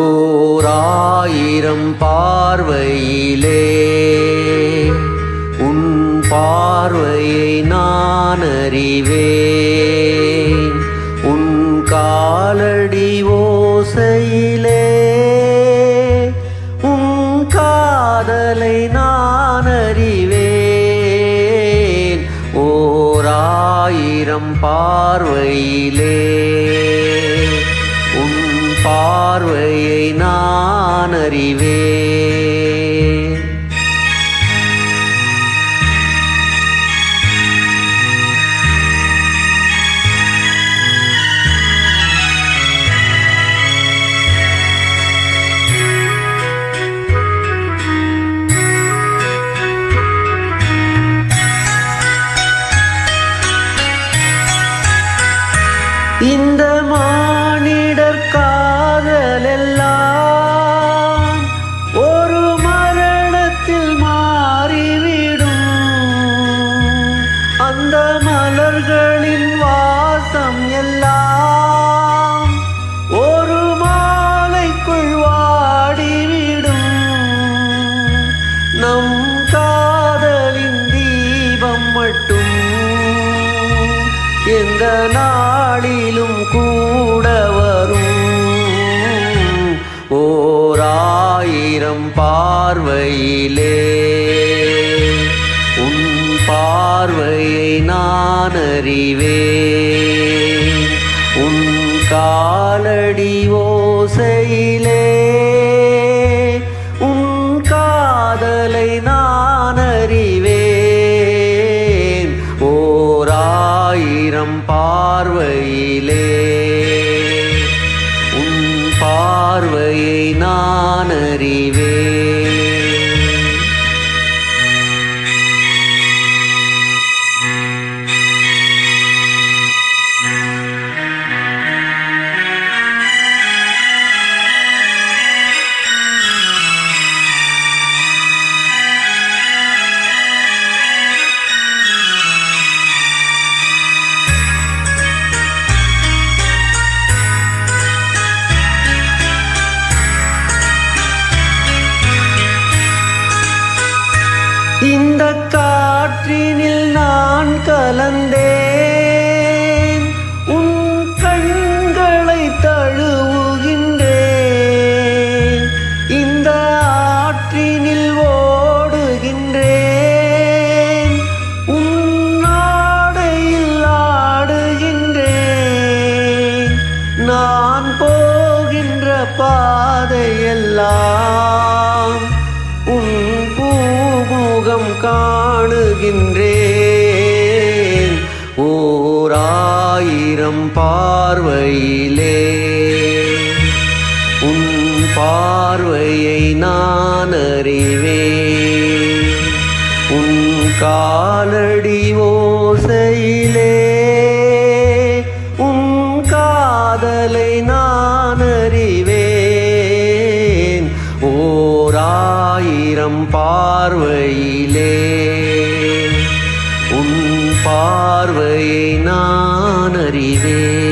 ஓராயிரம் பார்வையிலே உன் பார்வையை நான் அறிவேன். உன் காலடி ஓசையிலே உன் காதலை நான் அறிவேன். ஓராயிரம் பார்வையிலே பார்வையை நான் அறிவே இந்த அந்த மலர்களின் வாசம் எல்லாம் ஒரு மாலைக்குள் வாடிவிடும். நம் காதலின் தீபம் மட்டும் எந்த நாளிலும் கூட வரும். ஓராயிரம் பார்வையிலே உன் பார்வையை நான் அறிவேன் உன் காலடி ஓசையிலே உன் காதலை நான் அறிவேன் ஓராயிரம் பார்வையிலே உன் பார்வையை நான் அறிவேன் இந்த காற்றினில் நான் கலந்தேன். உன் கண்களை தழுவுகின்றேன். இந்த ஆற்றினில் ஓடுகின்றேன். உன் நாடையில் ஆடுகின்றேன். நான் போகின்ற பாதையெல்லாம் உன் உலகம் காணுகின்றேன். ஓர் ஆயிரம் பார்வையிலே. உன் பார்வையை நான் அறிவேன். உன் காலடி ஆயிரம் பார்வையிலே. உன் பார்வையை நான் அறிவேன்.